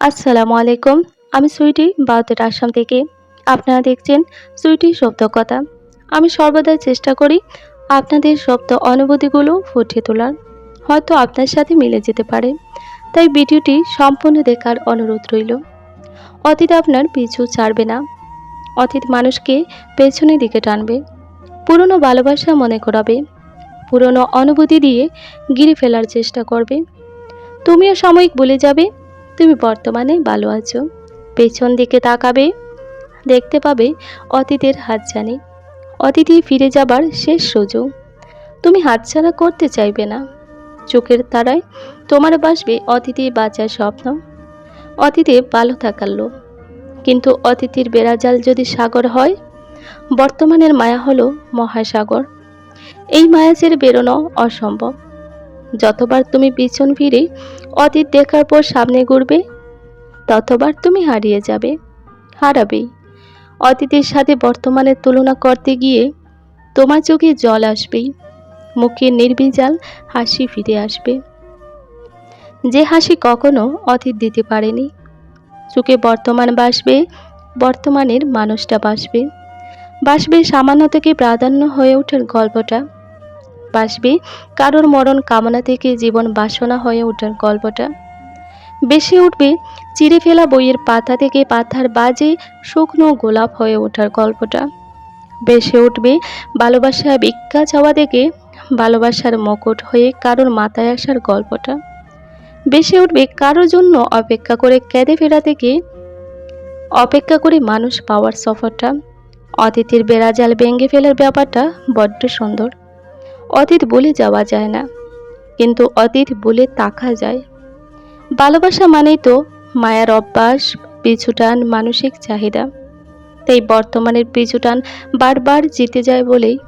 আসসালামু আলাইকুম, আমি সুইটি, ভারতের আসাম থেকে। আপনারা দেখছেন সুইটি শব্দ কথা। আমি সর্বদাই চেষ্টা করি আপনাদের শব্দ অনুভূতিগুলো ফুটিয়ে তোলার। হয়তো আপনার সাথে মিলে যেতে পারে। তাই ভিডিওটি সম্পূর্ণ দেখার অনুরোধ রইল। অতীত আপনার পিছু ছাড়বে না। অতীত মানুষকে পেছনের দিকে টানবে। পুরনো ভালোবাসা মনে করাবে। পুরনো অনুভূতি দিয়ে গিরে ফেলার চেষ্টা করবে। তুমিও সাময়িক বলে যাবে। তুমি বর্তমানে ভালো আছো? পেছন দিকে তাকাবে, দেখতে পাবে অতীতের হাতছানি। অতীতে ফিরে যাবার শেষ সুযোগ। তুমি হাতছাড়া করতে চাইবে না। চোখের তারায় তোমার বাসবে অতীতে বাঁচার স্বপ্ন। অতীতে ভালো থাকার লোক কিন্তু অতীতের বেড়াজাল যদি সাগর হয়, বর্তমানের মায়া হলো মহাসাগর। এই মায়া ছেড়ে বেরোনো অসম্ভব। যতবার তুমি পিছন ফিরে অতীত দেখার পর সামনে ঘুরবে, ততবার তুমি হারিয়ে যাবে হারাবেই অতীতের সাথে বর্তমানের তুলনা করতে গিয়ে তোমার চোখে জল আসবেই মুখে নির্বিজাল হাসি ফিরে আসবে। যে হাসি কখনো অতীত দিতে পারেনি। চোখে বর্তমান বাসবে, বর্তমানের মানুষটা বাসবে। বাসবে সামান্য থেকে প্রাধান্য হয়ে ওঠার গল্পটা। বাসবে, কারোর মরণ কামনা থেকে জীবন বাসনা হয়ে ওঠার গল্পটা। বেশি উঠবে, চিড়ে ফেলা বইয়ের পাতা থেকে পাথার বাজে শুকনো গোলাপ হয়ে ওঠার গল্পটা। বেশি উঠবে, ভালোবাসা ভিক্ষা চাওয়া থেকে ভালোবাসার মকট হয়ে কারোর মাথায় আসার গল্পটা। বেশি উঠবে, কারোর জন্য অপেক্ষা করে কেঁদে ফেরা থেকে অপেক্ষা করে মানুষ পাওয়ার সফরটা। অতীতের বেড়াজাল ভেঙে ফেলার ব্যাপারটা বড্ড সুন্দর। অতীত বলে যাওয়া যায় না। কিন্তু অতীত বলে তাকা যায়। ভালোবাসা মানেই তো মায়ার অভ্যাস, পিছুটান মানসিক চাহিদা। তাই বর্তমানের পিছুটান বারবার জিতে যায় বলেই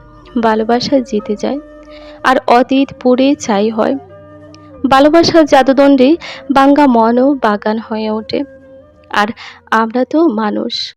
ভালোবাসা জিতে যায়। আর অতীত পুরে চাই হয়। ভালোবাসার জাদুদণ্ডে বাঙ্গা মনও বাগান হয়ে ওঠে। আর আমরা তো মানুষ।